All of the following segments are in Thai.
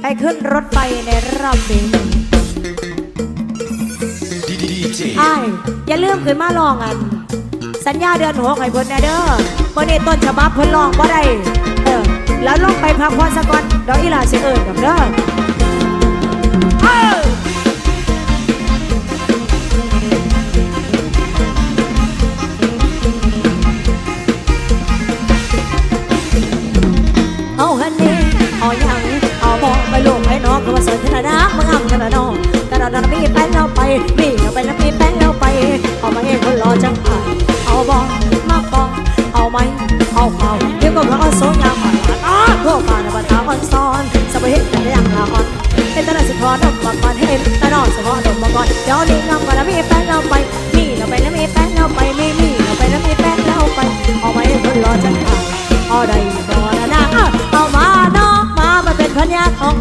ไปขึ้นรถไฟในรอบนี้ DJ อ้ายอย่าลืมขึ้นมาลองอัน สัญญาเดือนหัวไข่เพิ่นแน่เด้อวันนี้ต้นฉบับเพิ่นลองบ่ได้เออแล้วลงไปพักผ่อนสักก่อนเดี๋ยวอีหลาสิเอิ้นกับเด้อเอ้ยเอาฮันนี่ ไปน้องก็ว่าสนทนาดามึงอ่ำกันนะน้องแต่เราดันมีแป้งเราไปมีเราไปแล้วมีแป้งเราไป เอามาเองคนรอจังผ่านเอาบอกมาบอกเอาไหมเอาเมาเดี๋ยวก็เพราะเอาโซยาผ่านมาอ้าพวกผ่านมาตาอ่อนซ้อนสบายเห็นแต่ยังละอ่อนเห็นแต่ละสิพอดมมาก่อนเห็นแต่นอนสิพอดมมาก่อนเดี๋ยวนี้งำกันแล้วมีแป้งเราไปมีเราไปแล้วมีแป้งเราไปมีมีเราไปแล้วมีแป้งเราไป เอามาเองคนรอจังผ่านเอาได้บ่ละนะเอาเอามาน้องมามาเป็นพันยาของ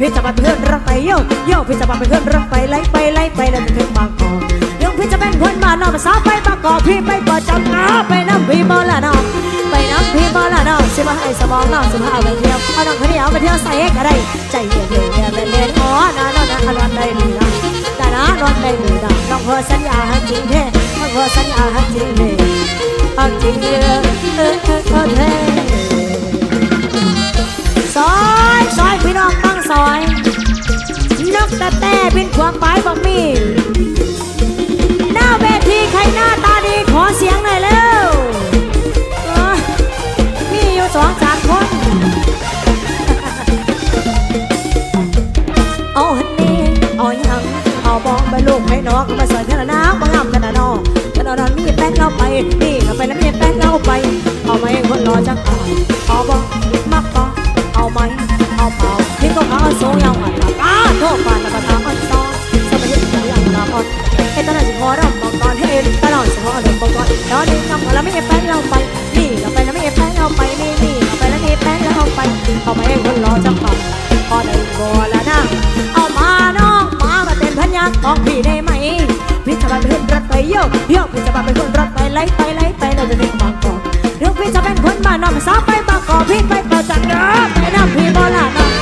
พี่จะมาเพื่อนรักไปโยโยพี่จะมาเป็นเพื่อนรักไปไล่ไปไล่ไปแล้วจะถึงบางกอกเดี๋ยวพี่จะเป็นคนมานอนมาสาวไปบางกอกพี่ไปเปิดจังนะไปน้ำพี่บอละน้องไปน้ำพี่บอละน้องสิมาให้สมองน้องสิมาเอาไปเที่ยวเอาน้องคนนี้เอาไปเที่ยวใส่ก็ได้ใจเย็นๆอย่าเป็นเล่นอ๋อนะน้องนะนอนได้ดีนะแต่นะนอนได้ดีนะน้องเพอสัญญาให้จริงแท้น้องเพอสัญญาให้จริงแท้เอาจริงเออ เป็นขวางปลายบอกมีหน้าเวทีใครหน้าตาดีขอเสียงหน่อยเร็วมีอยู่สองสามคน เอาฮันนี่เอาหยังเอาบองไปลูกให้น้องก็มาใส่เท่าน้ำม ตอนนี้งำแล้วไม่แป้งเราไปนี่เราไปแล้วไม่แป้งเราไปนี่นี่เราไปแล้วมีแป้งเราไปเอาไหมคนรอจังอายพอได้บ่ละนะเอามาน้องมามาเป็นพันยาของพี่ได้ไหมพี่จะมาเป็นคนรถไปโยกโยกพี่จะมาเป็นคนรถไปไล่ไปไล่ไปเราจะถึงบางกอกเรื่องพี่จะเป็นคนบ้านนอกสาวไปบางกอกพี่ไปเปิดจักรเด้อ